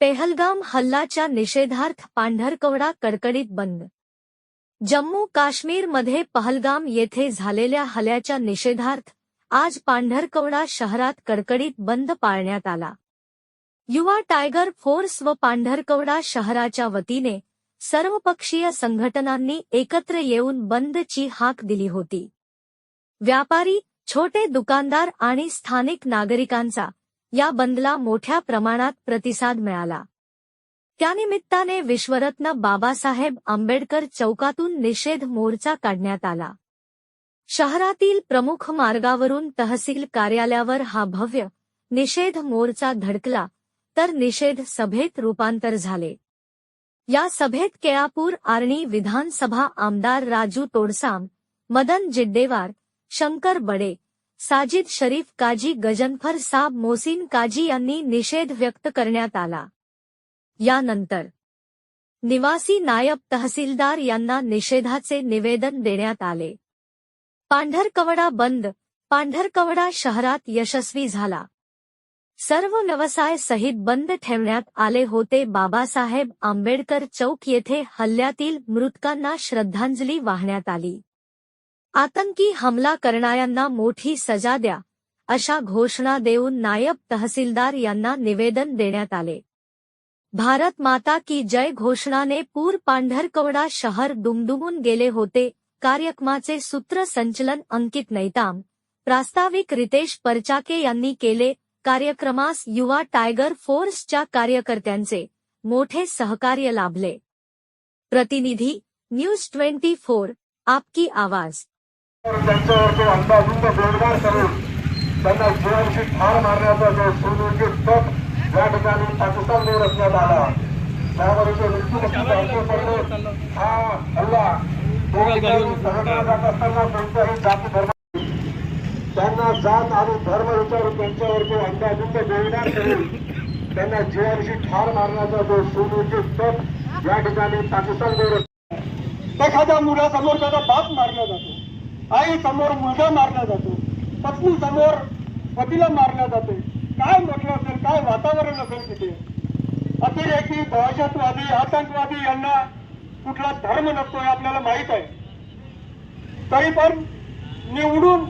पेहलगाम हल्लाच्या निषेधार्थ पांढरकवडा कडकडीत बंद. जम्मू काश्मीरमध्ये पहलगाम येथे झालेल्या हल्ल्याच्या निषेधार्थ आज पांढरकवडा शहरात कडकडीत बंद पाळण्यात आला. युवा टायगर फोर्स व पांढरकवडा शहराच्या वतीने सर्वपक्षीय संघटनांनी एकत्र येऊन बंदची हाक दिली होती. व्यापारी छोटे दुकानदार आणि स्थानिक नागरिकांचा या बंदला मोठ्या प्रमाणात प्रतिसाद मिळाला. त्यानिमित्ताने विश्वरत्न बाबासाहेब आंबेडकर चौकातून निषेध मोर्चा काढण्यात आला. शहरातील प्रमुख मार्गावरून तहसील कार्यालयावर हा भव्य निषेध मोर्चा धडकला तर निषेध सभेत रूपांतर झाले. या सभेत केळापूर आर्णी विधानसभा आमदार राजू तोडसाम मदन जिड्डेवार शंकर बडे साजिद शरीफ काजी गजनफर साब मोसीन काजी यांनी निषेध व्यक्त करण्यात आला. यानंतर निवासी नायब तहसीलदार यांना निषेधाचे निवेदन देण्यात आले. पांढरकवडा बंद पांढरकवडा शहरात यशस्वी झाला. सर्व व्यवसाय सहित बंद ठेवण्यात आले होते. बाबासाहेब आंबेडकर चौक येथे हल्ल्यातील मृतकांना श्रद्धांजली वाहण्यात आली. आतंकी हमला करणाऱ्यांना मोठी सजा द्या अशा घोषणा देऊन नायब तहसीलदार यांना निवेदन देण्यात आले. भारत माता की जय घोषणाने पूर पांढरकवडा शहर दुमदुमून गेले होते कार्यक्रमाचे सूत्रसंचलन अंकित नैताम प्रास्ताविक रितेश परचाके यांनी केले कार्यक्रमास युवा टायगर फोर्सच्या कार्यकर्त्यांचे मोठे सहकार्य लाभले. प्रतिनिधी न्यूज ट्वेंटी फोर आपकी आवाज. त्यांच्यावर अंदाजुंद गोळीबार करून त्यांना जीवांशी ठार मारण्याचा जो सुनियोजित कट या ठिकाणी पाकिस्तानने रचण्यात आला. त्यामध्ये जो पडले. हा हल्ला जात असताना कोणत्याही जाती धर्म त्यांना जात आणि धर्म विचारून त्यांच्यावरती जो अंदाजुंद गोळीबार करून त्यांना जीवांशी ठार मारण्याचा जो सुनियोजित तप या ठिकाणी पाकिस्तानने रचला एखाद्या मुलासमोर त्याचा बाप मारला जातो. आई समोर मुलगा मारला जातो पत्नी समोर पतीला मारला जाते. काय म्हटलं असेल काय वातावरण असेल तिथे? अतिरेकी दहशतवादी आतंकवादी यांना कुठला धर्म नसतो हे आपल्याला माहीत आहे. तरी पण निवडून